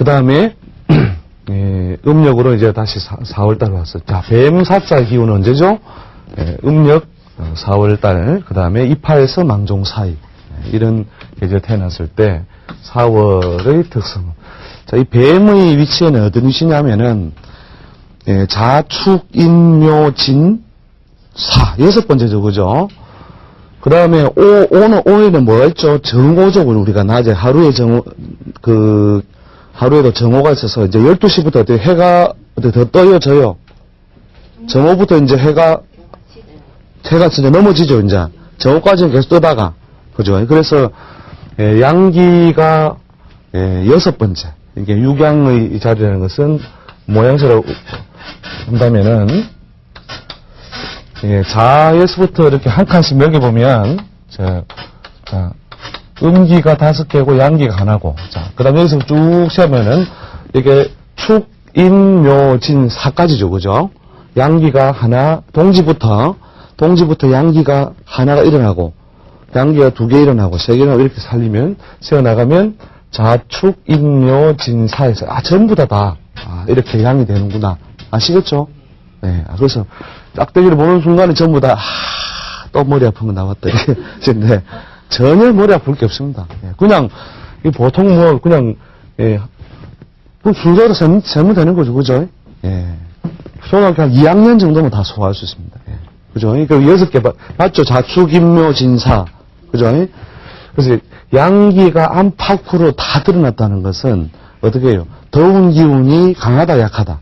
그 다음에, 예, 음력으로 이제 다시 4, 월달 왔어요. 자, 뱀사자 기운은 언제죠? 예, 음력 4월달, 그 다음에 이파에서 망종 사이. 예, 이런 계절 태어났을 때 4월의 특성. 자, 이 뱀의 위치에는 어떤 위치냐면은, 예, 자축, 인묘, 진, 사. 여섯 번째죠, 그죠? 그 다음에 오, 오는, 오에는 뭐가 있죠? 정오적으로 우리가 낮에 하루에 정오, 그, 하루에도 정오가 있어서 이제 12시부터 어떻게 해가 더 떠요, 져요? 정오부터 이제 해가, 해가 진짜 넘어지죠, 이제. 정오까지는 계속 뜨다가. 그죠? 그래서, 예, 양기가, 예, 여섯 번째. 이게 육양의 자리라는 것은 모양새로 한다면은, 예, 자에서부터 이렇게 한 칸씩 매겨보면, 자, 자, 음기가 다섯 개고 양기가 하나고, 자, 그 다음에 여기서 쭉 세면은, 이게 축, 인, 묘, 진, 사까지죠, 그죠? 양기가 하나, 동지부터, 동지부터 양기가 하나가 일어나고, 양기가 두 개 일어나고, 세 개 일어나고, 이렇게 살리면, 세어나가면, 자축, 인 묘, 진, 사에서, 아, 전부 다 다, 아, 이렇게 양이 되는구나. 아시겠죠? 네, 아, 그래서, 짝대기를 보는 순간에 전부 다, 아, 또 머리 아픈 거 나왔다. 이게, 근데, 전혀 머리 아플 게 없습니다. 예, 그냥, 이 보통 뭐, 그냥, 예, 그 순서로 세면, 되는 거죠. 그죠? 예. 초등학교 한 2학년 정도면 다 소화할 수 있습니다. 예. 그죠? 그 여섯 개, 봐- 맞죠? 자축, 인묘, 진사. 그죠? 그래서 양기가 안팎으로 다 드러났다는 것은 어떻게 해요? 더운 기운이 강하다, 약하다?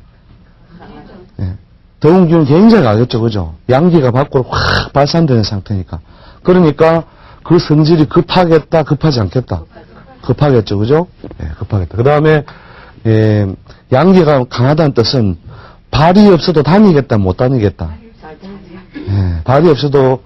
예. 더운 기운 굉장히 강했죠, 그죠? 양기가 밖으로 확 발산되는 상태니까. 그러니까 그 성질이 급하겠다, 급하지 않겠다. 급하겠죠, 그죠? 예, 급하겠다. 그 다음에, 예, 양기가 강하다는 뜻은 발이 없어도 다니겠다, 못 다니겠다. 예, 발이 없어도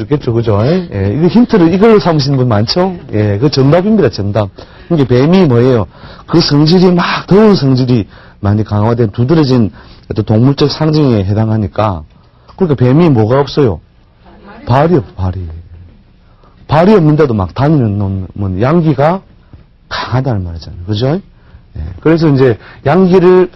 있겠죠, 그죠? 예, 예, 이거 힌트를 이걸로 삼으시는 분 많죠? 예, 그 정답입니다, 정답. 이게 뱀이 뭐예요? 그 성질이 막 더운 성질이 많이 강화된 두드러진 어떤 동물적 상징에 해당하니까 그러니까 뱀이 뭐가 없어요? 발이 없, 발이. 발이 없는데도 막 다니는 놈은 양기가 강하다는 말이잖아요. 그죠? 예, 그래서 이제 양기를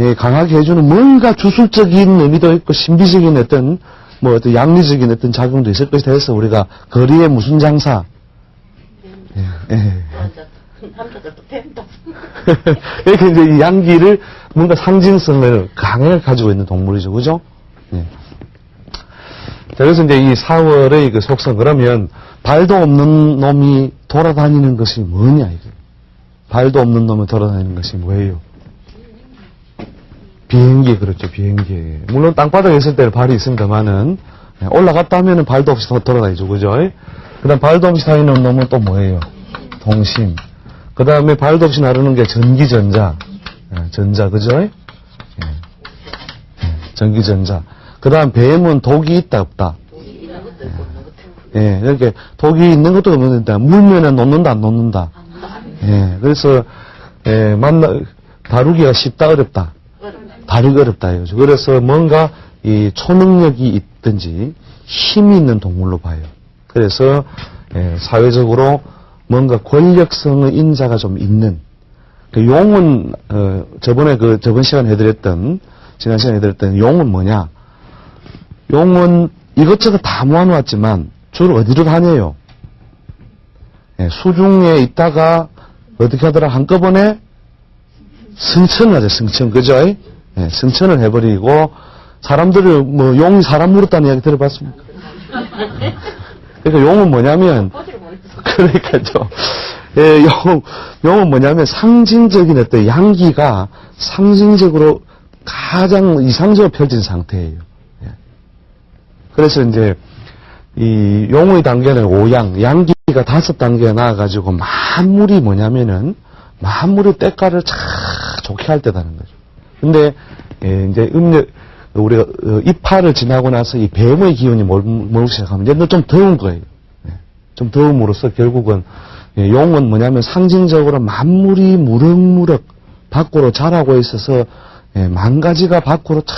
예, 강하게 해주는 뭔가 주술적인 의미도 있고 신비적인 어떤 뭐 어떤 양리적인 어떤 작용도 있을 것이 돼서 우리가 거리에 무슨 장사 예, 예. 이렇게 이제 이 양기를 뭔가 상징성을 강하게 가지고 있는 동물이죠. 그죠? 예. 자, 그래서 이제 이 4월의 그 속성, 그러면 발도 없는 놈이 돌아다니는 것이 뭐냐, 이게. 발도 없는 놈이 돌아다니는 것이 뭐예요? 비행기, 그렇죠, 비행기. 물론 땅바닥에 있을 때는 발이 있습니다만은, 예, 올라갔다 하면은 발도 없이 더 돌아다니죠, 그죠? 그 다음 발도 없이 다니는 놈은 또 뭐예요? 동심. 그 다음에 발도 없이 나르는 게 전기전자. 예, 전자, 그죠? 예. 예, 전기전자. 그 다음 뱀은 독이 있다, 없다? 예, 이렇게 독이 있는 것도 없는데, 물면은 놓는다, 안 놓는다? 예, 그래서, 예, 만나, 다루기가 쉽다, 어렵다? 다루기 어렵다, 이거죠. 그래서 뭔가 이 초능력이 있든지 힘이 있는 동물로 봐요. 그래서, 예, 사회적으로 뭔가 권력성의 인자가 좀 있는, 그 용은, 어, 저번에 그, 저번 시간에 해드렸던, 지난 시간에 해드렸던 용은 뭐냐? 용은 이것저것 다 모아놓았지만 주로 어디로 다녀요? 예, 수중에 있다가 어떻게 하더라? 한꺼번에 승천을 하죠, 승천. 그죠? 예, 승천을 해버리고 사람들을 뭐 용이 사람 물었다는 이야기 들어봤습니까? 그러니까 용은 뭐냐면? 그러니까요. 예, 용, 용은 뭐냐면 상징적인 어떤 양기가 상징적으로 가장 이상적으로 펼진 상태예요. 예. 그래서 이제 이 용의 단계는 오양, 양기가 다섯 단계가 나와가지고 만물이 뭐냐면은 만물의 때가를 참 좋게 할 때다는 거죠. 근데 예, 이제 음력 우리가 어, 이파를 지나고 나서 이 뱀의 기운이 몰- 몰기 시작하면 이제 좀 더운 거예요. 예. 좀 더움으로써 결국은 예, 용은 뭐냐면 상징적으로 만물이 무럭무럭 밖으로 자라고 있어서 예, 만 가지가 밖으로 착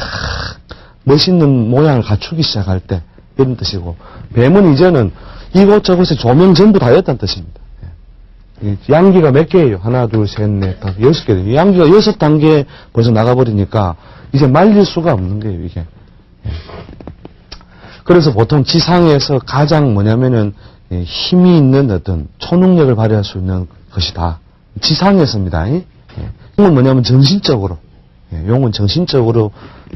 멋있는 모양을 갖추기 시작할 때 이런 뜻이고 뱀은 이제는 이곳저곳에 조명 전부 다 였다는 뜻입니다. 예. 이 양기가 몇 개예요? 하나, 둘, 셋, 넷, 다섯, 여섯 개. 양기가 여섯 단계 벌써 나가버리니까 이제 말릴 수가 없는 거예요, 이게. 예. 그래서 보통 지상에서 가장 뭐냐면은 예, 힘이 있는 어떤 초능력을 발휘할 수 있는 것이다. 지상에서입니다. 예. 용은 뭐냐면 정신적으로. 예, 용은 정신적으로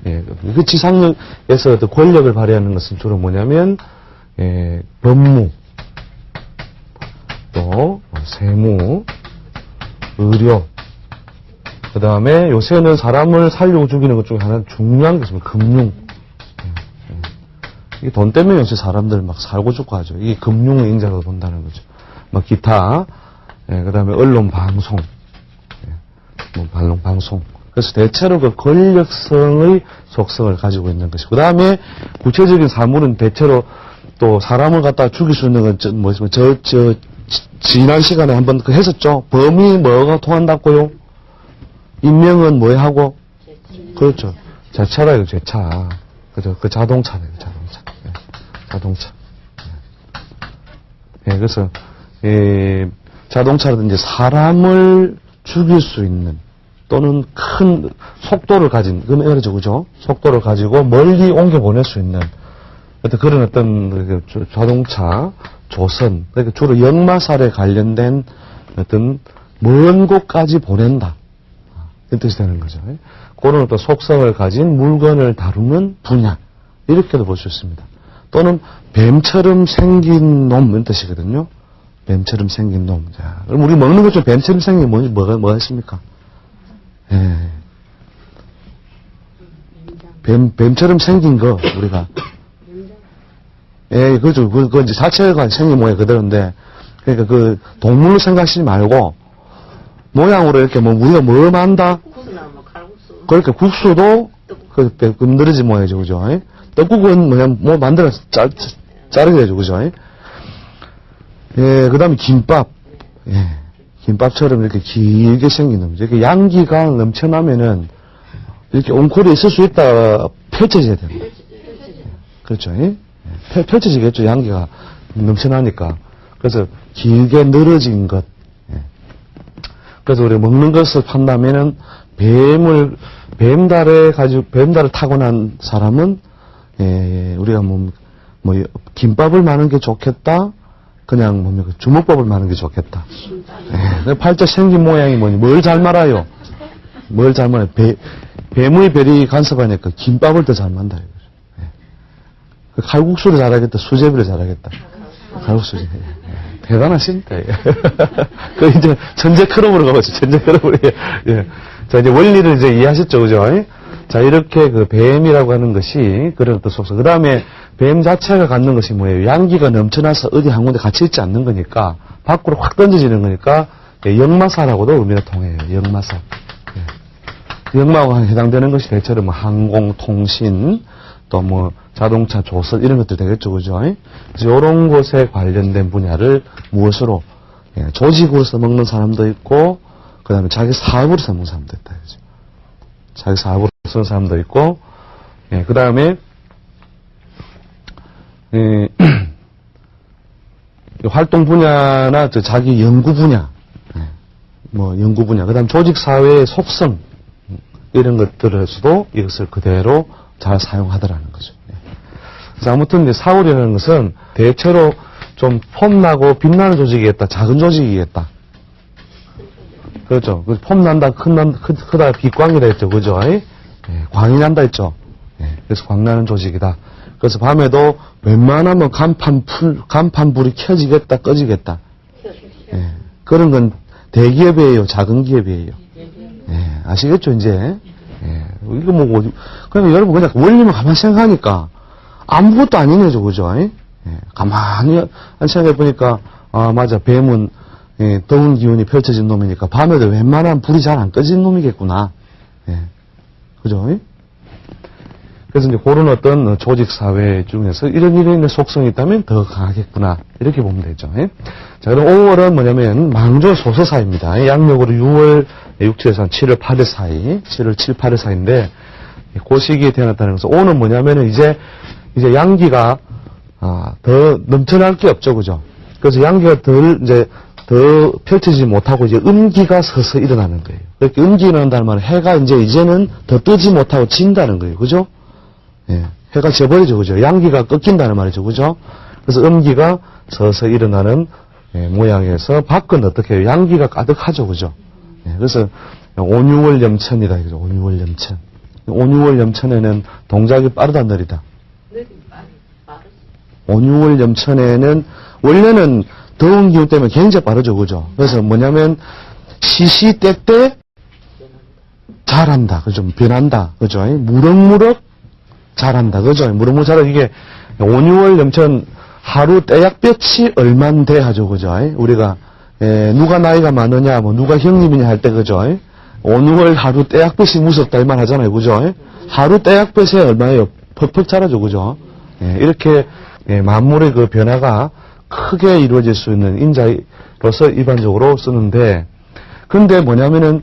예, 그 지상에서 권력을 발휘하는 것은 주로 뭐냐면 예, 법무, 또 세무, 의료, 그 다음에 요새는 사람을 살리고 죽이는 것 중에 하나는 중요한 게 있습니다. 금융. 이게 돈 때문에 요새 사람들 막 살고 죽고 하죠. 이게 금융의 인자로 본다는 거죠. 막 기타, 그 다음에 언론 방송, 예, 뭐 반론 방송. 그래서 대체로 그 권력성의 속성을 가지고 있는 것이고, 그 다음에 구체적인 사물은 대체로 또 사람을 갖다 죽일 수 있는 건, 저, 뭐, 저, 저, 지- 지난 시간에 한번 그 했었죠. 범이 뭐가 통한다고요? 인명은 뭐 하고? 그렇죠. 제 차라 이거 제차. 그죠. 그 자동차네, 그 자동차. 예, 자동차. 예, 그래서, 예, 자동차라든지 사람을 죽일 수 있는 또는 큰 속도를 가진, 그럼 말이죠, 그죠? 속도를 가지고 멀리 옮겨 보낼 수 있는 어떤 그런 어떤 그 자- 자동차, 조선, 그러니까 주로 역마살에 관련된 어떤 먼 곳까지 보낸다. 이 뜻이 되는 거죠. 예? 그런 어떤 속성을 가진 물건을 다루는 분야. 이렇게도 볼 수 있습니다. 또는 뱀처럼 생긴 놈, 이런 뜻이거든요. 뱀처럼 생긴 놈. 자, 그럼 우리 먹는 것 중 뱀처럼 생긴 게 뭔지 뭐가, 뭐가 있습니까? 예. 뱀, 뱀처럼 생긴 거, 우리가. 예, 그죠. 그, 그 이제 자체가 생긴 모양 그대로인데, 그러니까 그 동물로 생각하시지 말고, 모양으로 이렇게 뭐, 우리가 뭐 만다? 그러니까 국수도 그 금드러지 모양이죠, 그죠? 예? 떡국은 뭐냐, 뭐 만들어서 짜, 자르게 되죠, 그죠? 예, 그 다음에 김밥. 예, 김밥처럼 이렇게 길게 생긴 놈이죠. 이렇게 양기가 넘쳐나면은 이렇게 옹콜이 있을 수 있다 펼쳐져야 됩니다. 그렇죠? 예? 펼- 펼쳐지겠죠, 양기가 넘쳐나니까. 그래서 길게 늘어진 것. 예. 그래서 우리 먹는 것을 판다면은 뱀을 뱀달에 가지고 뱀달을 타고난 사람은 예, 우리가 뭐, 뭐 김밥을 마는 게 좋겠다. 그냥 뭡니까 주먹밥을 마는 게 좋겠다. 예, 팔자 생긴 모양이 뭐니 뭘 잘 말아요? 뭘 잘 말아요? 배, 뱀의 별이 간섭하니까 김밥을 더 잘 만다. 예. 그 칼국수를 잘하겠다. 수제비를 잘하겠다. 칼국수. 예. 대단하신다. 예. 그 이제 전제 크롬으로 가보죠. 전제 크롬으로. 예. 예. 자 이제 원리를 이제 이해하셨죠, 그죠? 예? 자 이렇게 그 뱀이라고 하는 것이 그런 어떤 속성. 그 다음에 뱀 자체가 갖는 것이 뭐예요? 양기가 넘쳐나서 어디 한 군데 갇혀 있지 않는 거니까 밖으로 확 던져지는 거니까 예, 역마사라고도 의미가 통해요. 역마사. 예. 역마하고 해당되는 것이 대체로 뭐 항공, 통신, 또 뭐 자동차, 조선 이런 것들 되겠죠, 그죠? 이런 것에 관련된 분야를 무엇으로 예, 조직으로 써먹는 사람도 있고, 그 다음에 자기 사업으로 써먹는 사람도 있다, 그죠? 자기 사업으로 쓰는 사람도 있고, 예, 그 다음에 예, 이 활동 분야나 저 자기 연구 분야, 예, 뭐 연구 분야, 그다음 조직 사회의 속성 음, 이런 것들에서도 이것을 그대로 잘 사용하더라는 거죠. 예. 그래서 아무튼 이제 사월이라는 것은 대체로 좀 폼나고 빛나는 조직이겠다, 작은 조직이겠다. 그렇죠. 그 폼난다, 큰난, 크, 크다, 빛광이다 했죠. 그죠? 예, 광이 난다 했죠. 예, 그래서 광나는 조직이다. 그래서 밤에도 웬만하면 간판 풀, 간판 불이 켜지겠다, 꺼지겠다. 예, 그런 건 대기업이에요, 작은 기업이에요. 예, 아시겠죠, 이제? 예, 이거 뭐, 어디- 그냥 여러분 그냥 원리만 가만히 생각하니까 아무것도 아니네죠, 그죠? 예, 가만히 생각해 보니까, 아, 맞아, 뱀은 예, 더운 기운이 펼쳐진 놈이니까 밤에도 웬만하면 불이 잘 안 꺼진 놈이겠구나. 예, 그죠? 예? 그래서 이제 그런 어떤 어, 조직 사회 중에서 이런 이런 속성이 있다면 더 강하겠구나 이렇게 보면 되죠. 예? 자 그럼 5월은 뭐냐면 망조 소서사입니다. 양력으로 6월 6일에서 한 7월 8일 사이, 7월 7, 8일 사이인데 그 시기에 태어났다는 것은 5는 뭐냐면은 이제 이제 양기가 아, 더 넘쳐날 게 없죠, 그죠? 그래서 양기가 덜 이제 더 펼치지 못하고 이제 음기가 서서 일어나는 거예요. 그렇게 음기 일어난다는 말은 해가 이제 이제는 더 뜨지 못하고 진다는 거예요. 그죠? 예. 해가 져버리죠. 그죠? 양기가 꺾인다는 말이죠. 그죠? 그래서 음기가 서서 일어나는 예, 모양에서 밖은 어떻게 해요? 양기가 가득하죠. 그죠? 예, 그래서 온유월 염천이다. 이거죠. 온유월 염천. 온유월 염천에는 동작이 빠르다 느리다. 온유월 염천에는 원래는 더운 기후 때문에 굉장히 빠르죠, 그죠? 그래서 뭐냐면 시시때때 잘한다, 그죠? 변한다, 그죠? 무럭무럭 잘한다, 그죠? 무럭무럭 잘한다. 이게 온유월 염천 하루 떼약볕이 얼만데 하죠, 그죠? 우리가 에, 누가 나이가 많으냐, 뭐 누가 형님이냐 할 때, 그죠? 온유월 하루 떼약볕이 무섭다 이 말 하잖아요, 그죠? 하루 떼약볕에 얼마예요? 퍽퍽 자라죠, 그죠? 예, 이렇게 예, 만물의 그 변화가 크게 이루어질 수 있는 인자로서 일반적으로 쓰는데, 근데 뭐냐면은,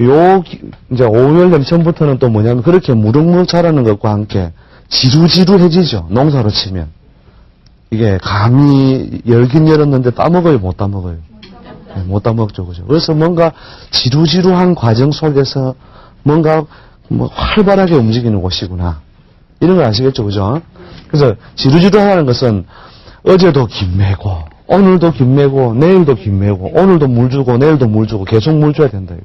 요, 기- 이제 오월 염천부터는 또 뭐냐면 그렇게 무럭무럭 자라는 것과 함께 지루지루해지죠. 농사로 치면. 이게 감이 열긴 열었는데 따먹어요, 못 따먹어요? 네, 못 따먹죠, 그죠? 그래서 뭔가 지루지루한 과정 속에서 뭔가 뭐 활발하게 움직이는 곳이구나. 이런 걸 아시겠죠, 그죠? 그래서 지루지루하다는 것은 어제도 김매고, 오늘도 김매고, 내일도 김매고, 오늘도 물 주고, 내일도 물 주고, 계속 물 줘야 된다. 이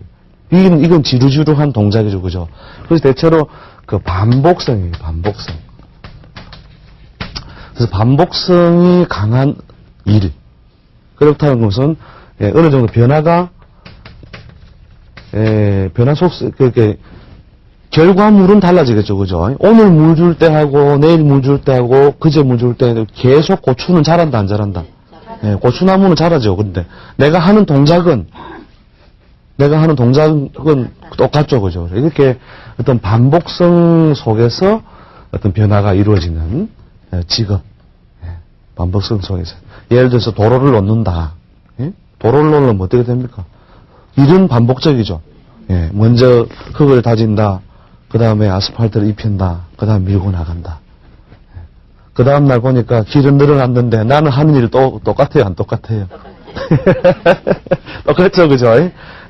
건, 이건 지루지루한 동작이죠, 그죠? 그래서 대체로 그 반복성이에요, 반복성. 그래서 반복성이 강한 일. 그렇다는 것은 예, 어느 정도 변화가 예, 변화 속 그렇게 결과물은 달라지겠죠, 그죠? 오늘 물 줄 때 하고 내일 물 줄 때 하고 그제 물 줄때 계속 고추는 자란다 안 자란다. 예, 고추나무는 자라죠. 근데 내가 하는 동작은 내가 하는 동작은 똑같죠, 그죠? 이렇게 어떤 반복성 속에서 어떤 변화가 이루어지는 예, 직업, 예, 반복성 속에서 예를 들어서 도로를 놓는다. 예? 도로를 놓으면 어떻게 됩니까? 일은 반복적이죠. 예, 먼저 흙을 다진다. 그 다음에 아스팔트를 입힌다. 그 다음 밀고 나간다. 그 다음 날 보니까 길은 늘어났는데 나는 하는 일이 또 똑같아요? 안 똑같아요? 똑같죠, 그죠?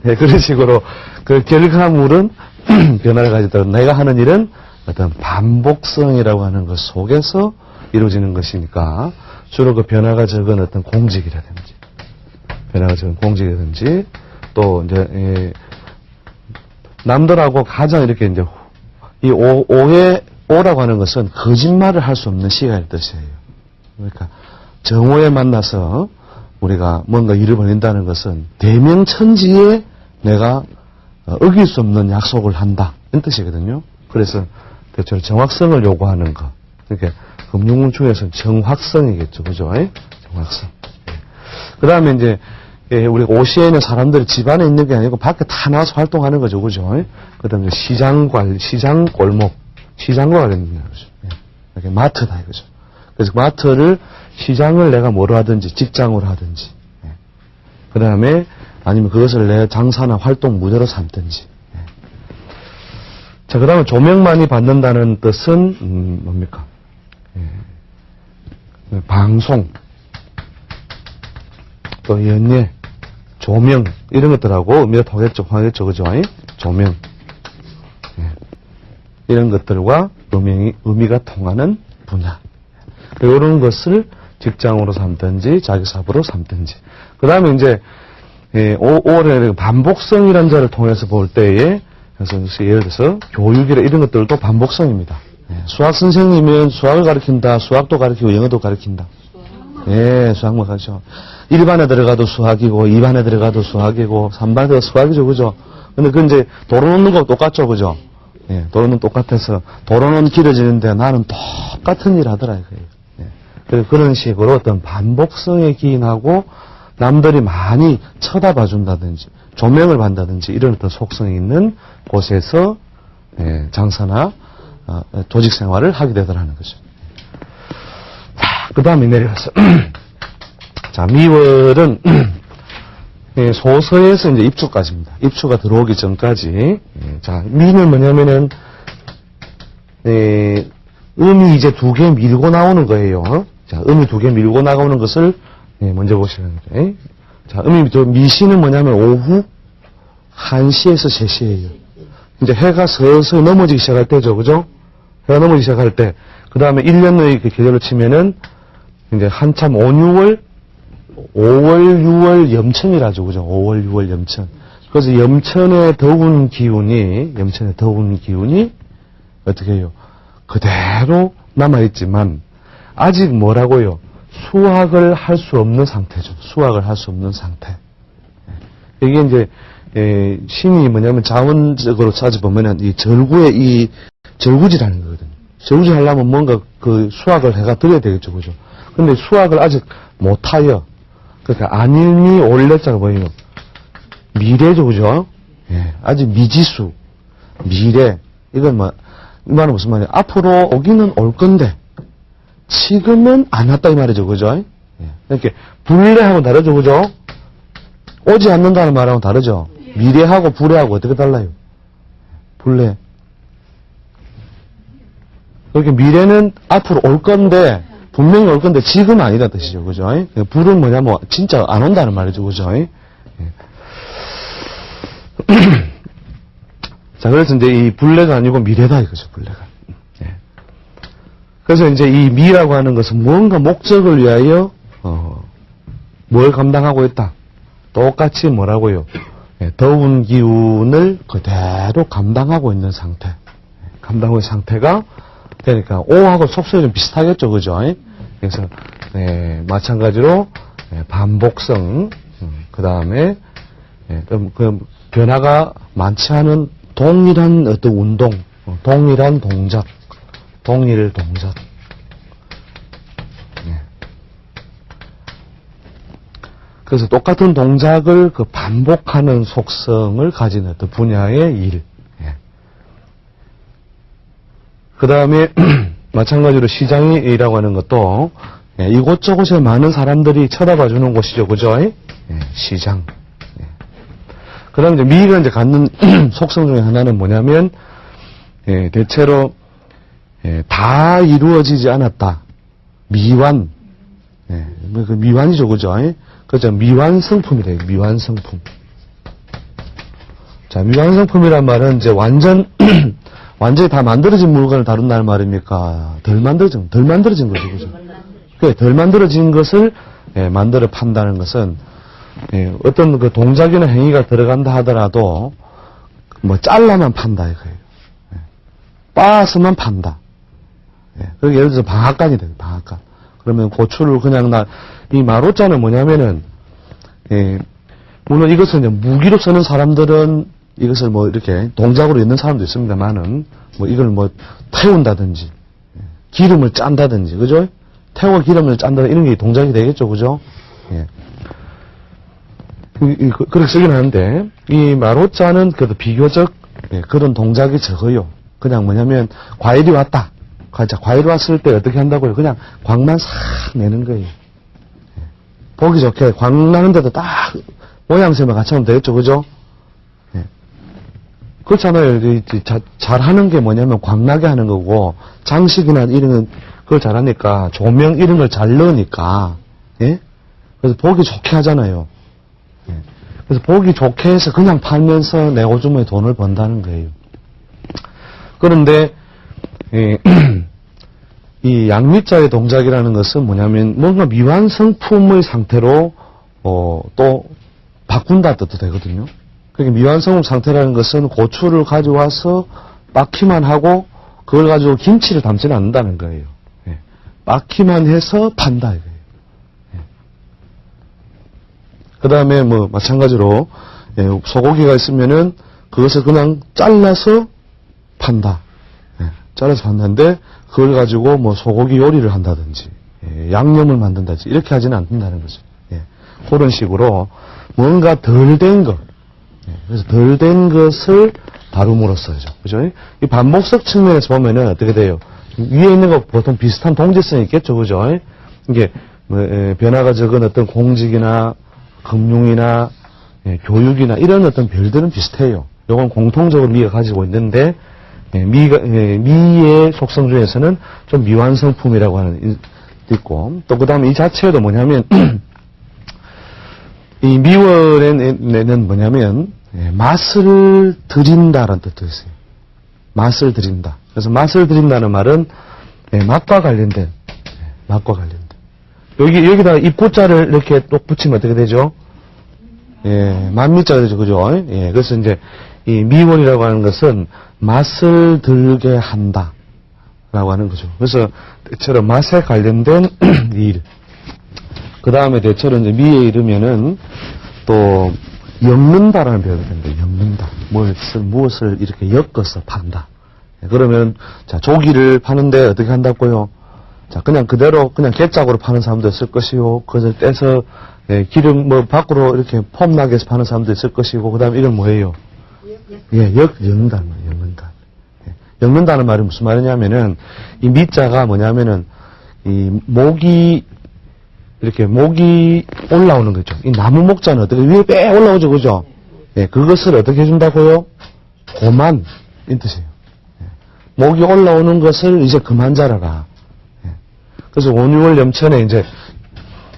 예, 그런 식으로 그 결과물은 변화를 가지더라도 내가 하는 일은 어떤 반복성이라고 하는 것 속에서 이루어지는 것이니까 주로 그 변화가 적은 어떤 공직이라든지 변화가 적은 공직이라든지 또 이제 예, 남들하고 가장 이렇게 이제 이 오, 오해 오라고 하는 것은 거짓말을 할 수 없는 시간일 뜻이에요. 그러니까 정오에 만나서 우리가 뭔가 일을 벌인다는 것은 대명천지에 내가 어, 어길 수 없는 약속을 한다 이런 뜻이거든요. 그래서 대체로 정확성을 요구하는 것. 그러니까 금융운 중에서는 정확성이겠죠, 그죠? 예? 정확성. 그 다음에 이제 예, 우리 오시에는 사람들이 집안에 있는 게 아니고 밖에 다 나와서 활동하는 거죠, 그죠? 그 다음에 시장 관, 시장 골목, 시장과 관련된 거죠. 예, 이렇게 마트다, 이거죠. 그래서 마트를, 시장을 내가 뭐로 하든지, 직장으로 하든지, 그 다음에 아니면 그것을 내 장사나 활동 무대로 삼든지. 예. 자, 그 다음에 조명만이 받는다는 뜻은, 음, 뭡니까? 예. 방송, 또 연예, 조명 이런 것들하고 의미가 통했죠, 통하겠죠, 그죠? 이? 조명 예. 이런 것들과 의미, 의미가 통하는 분야. 이런 것을 직장으로 삼든지 자기 사업으로 삼든지. 그 다음에 이제 예, 5월에 반복성이라는 자를 통해서 볼 때에 그래서 예를 들어서 교육이라 이런 것들도 반복성입니다. 예, 수학 선생님은 수학을 가르친다, 수학도 가르치고 영어도 가르친다. 예, 수학만 가르쳐. 1반에 들어가도 수학이고, 2반에 들어가도 수학이고, 3반에 들어가도 수학이죠, 그죠? 근데 그 이제 도로 놓는 거 똑같죠, 그죠? 예, 도로는 똑같아서, 도로는 길어지는데 나는 똑같은 일 하더라, 이거예요. 예. 그래서 그런 식으로 어떤 반복성에 기인하고, 남들이 많이 쳐다봐 준다든지, 조명을 받는다든지, 이런 어떤 속성이 있는 곳에서, 예, 장사나, 어, 조직 생활을 하게 되더라는 거죠. 그 다음에 내려가서. 자, 미월은, 예, 소서에서 이제 입추까지입니다. 입추가 들어오기 전까지. 예, 자, 미는 뭐냐면은, 예, 음이 이제 두 개 밀고 나오는 거예요. 자, 음이 두 개 밀고 나오는 것을, 예, 먼저 보시면 돼요. 자, 음이 저 미시는 뭐냐면 오후 1시에서 3시예요. 이제 해가 서서히 넘어지기 시작할 때죠. 그죠? 해가 넘어지기 시작할 때. 그 다음에 1년의 그 계절로 치면은 이제 한참 5, 6월, 5월, 6월 염천이라죠. 그죠? 5월, 6월 염천. 그래서 염천의 더운 기운이, 염천의 더운 기운이 어떻게 해요? 그대로 남아있지만, 아직 뭐라고요? 수확을 할 수 없는 상태죠. 수확을 할 수 없는 상태. 이게 이제, 에, 신이 뭐냐면 자원적으로 따져보면은 이 절구의 이 절구지라는 거거든요. 절구지 하려면 뭔가 그 수확을 해가 드려야 되겠죠. 그죠? 근데 수확을 아직 못하여. 그러니까 안일미 올레자가 뭐예요? 미래죠. 그죠? 예, 아직 미지수. 미래. 이건 뭐, 이 말은 무슨 말이에요? 앞으로 오기는 올 건데, 지금은 안 왔다 이 말이죠. 그죠? 예. 이렇게 불례하고 다르죠. 그죠? 오지 않는다는 말하고 다르죠? 미래하고 불례하고 어떻게 달라요? 불례. 그렇게 미래는 앞으로 올 건데, 분명히 올 건데, 지금 은 아니다 뜻이죠. 그죠? 예. 불은 뭐냐면, 진짜 안 온다는 말이죠. 그죠? 예. 자, 그래서 이제 이 불례가 아니고 미래다 이거죠, 불례가. 예. 그래서 이제 이 미라고 하는 것은 뭔가 목적을 위하여, 어, 뭘 감당하고 있다. 똑같이 뭐라고요? 예, 더운 기운을 그대로 감당하고 있는 상태. 예, 감당하고 있는 상태가, 그러니까 오하고 속성이 좀 비슷하겠죠, 그죠? 예? 그래서, 예, 마찬가지로, 예, 반복성, 그 다음에, 예, 좀, 그, 변화가 많지 않은 동일한 어떤 운동, 어, 동일한 동작, 동일 동작. 예. 그래서 똑같은 동작을 그 반복하는 속성을 가진 어떤 분야의 일. 그 다음에 마찬가지로 시장이라고 하는 것도 예, 이곳저곳에 많은 사람들이 쳐다봐 주는 곳이죠, 그죠? 예, 시장. 그 다음에 미가 이제 갖는 속성 중에 하나는 뭐냐면, 예, 대체로, 예, 다 이루어지지 않았다. 미완. 예, 뭐그 미완이죠, 그죠? 예? 그죠? 미완성품이래요, 미완성품. 자, 미완성품이란 말은 이제 완전, 완전히 다 만들어진 물건을 다룬다는 말입니까? 덜 만들어진, 덜 만들어진 거죠, 그죠? 덜 만들어진 것을, 예, 만들어 판다는 것은, 예, 어떤 그 동작이나 행위가 들어간다 하더라도 뭐 잘라만 판다 이거예요. 예. 빻아서만 판다. 예. 그리고 예를 들어서 방앗간이 돼요. 방앗간. 그러면 고추를 그냥 나 이 마로자는 뭐냐면은 예, 물론 이것은 무기로 쓰는 사람들은 이것을 뭐 이렇게 동작으로 있는 사람도 있습니다만은 뭐 이걸 뭐 태운다든지 예, 기름을 짠다든지 그죠? 태워 기름을 짠다 이런 게 동작이 되겠죠, 그죠? 예. 그- 그렇게 쓰긴 하는데, 이 마로자는 그래도 비교적 예, 그런 동작이 적어요. 그냥 뭐냐면, 과일이 왔다. 과- 자, 과일이 왔을 때 어떻게 한다고요? 그냥 광만 싹 내는 거예요. 예. 보기 좋게 광 나는데도 딱 모양새만 같이 하면 되겠죠, 그죠? 예. 그렇잖아요. 자- 잘하는 게 뭐냐면 광나게 하는 거고, 장식이나 이런 걸 잘하니까, 조명 이런 걸 잘 넣으니까, 예? 그래서 보기 좋게 하잖아요. 그래서 보기 좋게 해서 그냥 팔면서 내 오줌에 돈을 번다는 거예요. 그런데 이, 이 양미자의 동작이라는 것은 뭐냐면 뭔가 미완 성품의 상태로 어, 또 바꾼다 뜻도 되거든요. 그러니까 미완성품 상태라는 것은 고추를 가져와서 빻기만 하고 그걸 가지고 김치를 담지는 않는다는 거예요. 예. 빻기만 해서 판다 이거예요. 그 다음에 뭐 마찬가지로 예, 소고기가 있으면은 그것을 그냥 잘라서 판다. 예, 잘라서 판다는데 그걸 가지고 뭐 소고기 요리를 한다든지 예, 양념을 만든다든지 이렇게 하지는 않는다는 거죠. 예, 그런 식으로 뭔가 덜 된 것. 예, 그래서 덜 된 것을 다룸으로써죠. 그죠? 이 반복적 측면에서 보면은 어떻게 돼요? 위에 있는 거 보통 비슷한 동질성이 있겠죠. 그죠? 이게 뭐, 에, 변화가 적은 어떤 공직이나 금융이나 예, 교육이나 이런 어떤 별들은 비슷해요. 요건 공통적으로 미가 가지고 있는데 예, 미가, 예, 미의 속성 중에서는 좀 미완성품이라고 하는 이- 있고 또 그 다음에 이 자체도 뭐냐면 이 미월에는 뭐냐면 예, 맛을 드린다라는 뜻도 있어요. 맛을 드린다. 그래서 맛을 드린다는 말은 예, 맛과 관련된 예, 맛과 관련된 여기 여기다가 입구자를 이렇게 또 붙이면 어떻게 되죠? 예, 만미자가 되죠, 그죠? 예, 그래서 이제 이 미원이라고 하는 것은 맛을 들게 한다. 라고 하는 거죠. 그래서 대체로 맛에 관련된 일. 그 다음에 대체로 이제 미에 이르면은 또 엮는다라는 표현이 됩니다. 엮는다. 무엇을, 무엇을 이렇게 엮어서 판다. 예, 그러면 자 조기를 파는데 어떻게 한다고요? 자 그냥 그대로 그냥 개짝으로 파는 사람도 있을 것이고 그것을 떼서 예, 기름 뭐 밖으로 이렇게 폼 나게 해서 파는 사람도 있을 것이고 그다음에 이건 뭐예요? 예, 역 말이에요. 엮는다. 예, 엮는다는 말이 무슨 말이냐면은 이 미자가 뭐냐면은 이 목이 이렇게 목이 올라오는 거죠. 이 나무 목자는 어떻게 위에 빼 올라오죠, 그죠? 예, 그것을 어떻게 해준다고요? 고만 이 뜻이에요. 예, 목이 올라오는 것을 이제 그만 자라라. 예, 그래서 온유월 염천에 이제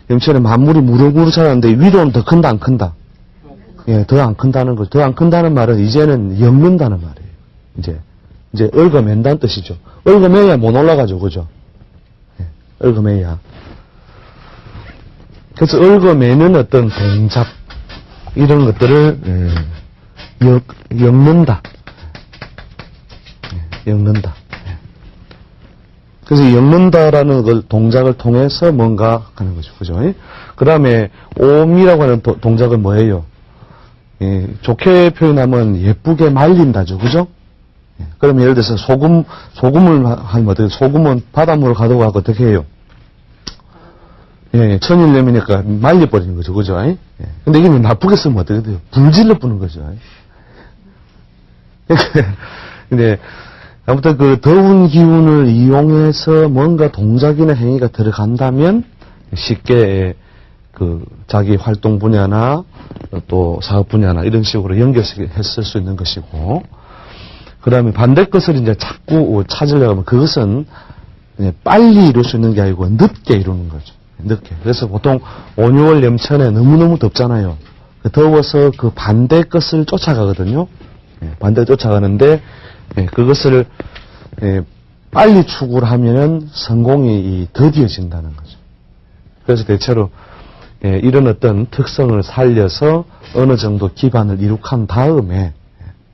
염천에 만물이 무럭무럭 자랐는데 위로는 더 큰다 안 큰다? 예, 더 안 큰다는 거죠. 더안 큰다는 말은 이제는 엮는다는 말이에요. 이제 이제 얽어맨다는 뜻이죠. 얽어매야 못 올라가죠, 그죠? 예, 얽어매야. 그래서 얽어매는 어떤 동작 이런 것들을 예, 엮, 엮는다. 예, 엮는다. 예. 그래서 이 엮는다라는 걸 동작을 통해서 뭔가 하는 거죠. 그죠? 그 다음에 옴이라고 하는 도- 동작은 뭐예요? 예, 좋게 표현하면 예쁘게 말린다죠. 그죠? 예, 그럼 예를 들어서 소금, 소금을 하- 하면 어떻게, 소금은 바닷물을 가져가고 어떻게 해요? 예, 예, 천일염이니까 말려버리는 거죠. 그죠? 예? 예. 근데 이게 나쁘게 쓰면 어떻게 돼요? 불질러 뿌는 거죠. 예. 근데, 아무튼 그 더운 기운을 이용해서 뭔가 동작이나 행위가 들어간다면 쉽게 그 자기 활동 분야나 또 사업 분야나 이런 식으로 연결했을 수 있는 것이고 그 다음에 반대 것을 이제 자꾸 찾으려고 하면 그것은 빨리 이룰 수 있는 게 아니고 늦게 이루는 거죠. 늦게. 그래서 보통 5, 6월 염천에 너무너무 덥잖아요. 더워서 그 반대 것을 쫓아가거든요. 예, 반대 쫓아가는데 예, 그것을 예, 빨리 추구를 하면은 성공이 이 더디어진다는 거죠. 그래서 대체로 예, 이런 어떤 특성을 살려서 어느 정도 기반을 이룩한 다음에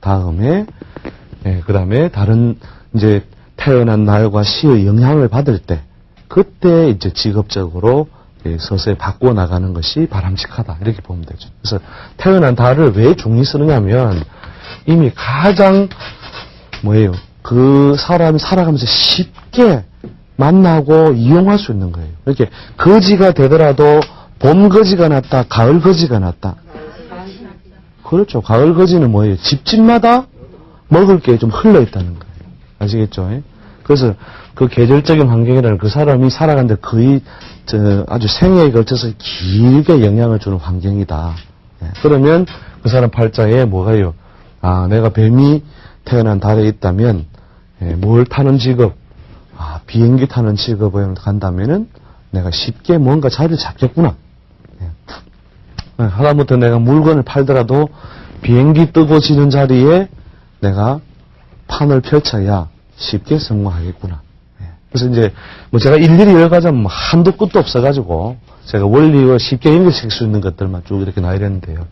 다음에 그 다음에 다른 이제 태어난 날과 시의 영향을 받을 때 그때 이제 직업적으로 예, 서서히 바꿔 나가는 것이 바람직하다 이렇게 보면 되죠. 그래서 태어난 달을 왜 중히 쓰느냐면 이미 가장 뭐예요? 그 사람이 살아가면서 쉽게 만나고 이용할 수 있는 거예요. 이렇게 거지가 되더라도 봄 거지가 낫다, 가을 거지가 낫다. 그렇죠. 가을 거지는 뭐예요? 집집마다 먹을 게 좀 흘러 있다는 거예요. 아시겠죠? 예? 그래서 그 계절적인 환경이라는 그 사람이 살아가는데 거의 저 아주 생애에 걸쳐서 길게 영향을 주는 환경이다. 예. 그러면 그 사람 팔자에 뭐가요? 아, 내가 뱀이 태어난 달에 있다면 예, 뭘 타는 직업? 아, 비행기 타는 직업에 간다면은 내가 쉽게 뭔가 자리를 잡겠구나. 예. 하다못해 내가 물건을 팔더라도 비행기 뜨고 지는 자리에 내가 판을 펼쳐야 쉽게 성공하겠구나. 예. 그래서 이제 뭐 제가 일일이 열가자면 뭐 한도 끝도 없어가지고 제가 원리와 쉽게 연결시킬 수 있는 것들만 쭉 이렇게 나열했는데요.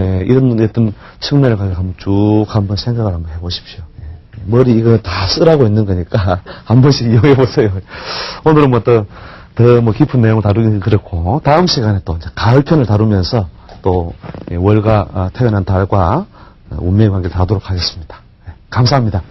예, 이런 어떤 측면을 한번 쭉 한번 생각을 한번 해보십시오. 예. 머리 이거 다 쓰라고 있는 거니까 한 번씩 이용해 보세요. 오늘은 뭐더더뭐 깊은 내용을 다루기는 그렇고 다음 시간에 또 가을 편을 다루면서 또 예, 월가 아, 태어난 달과 운명의 관계를 다루도록 하겠습니다. 예, 감사합니다.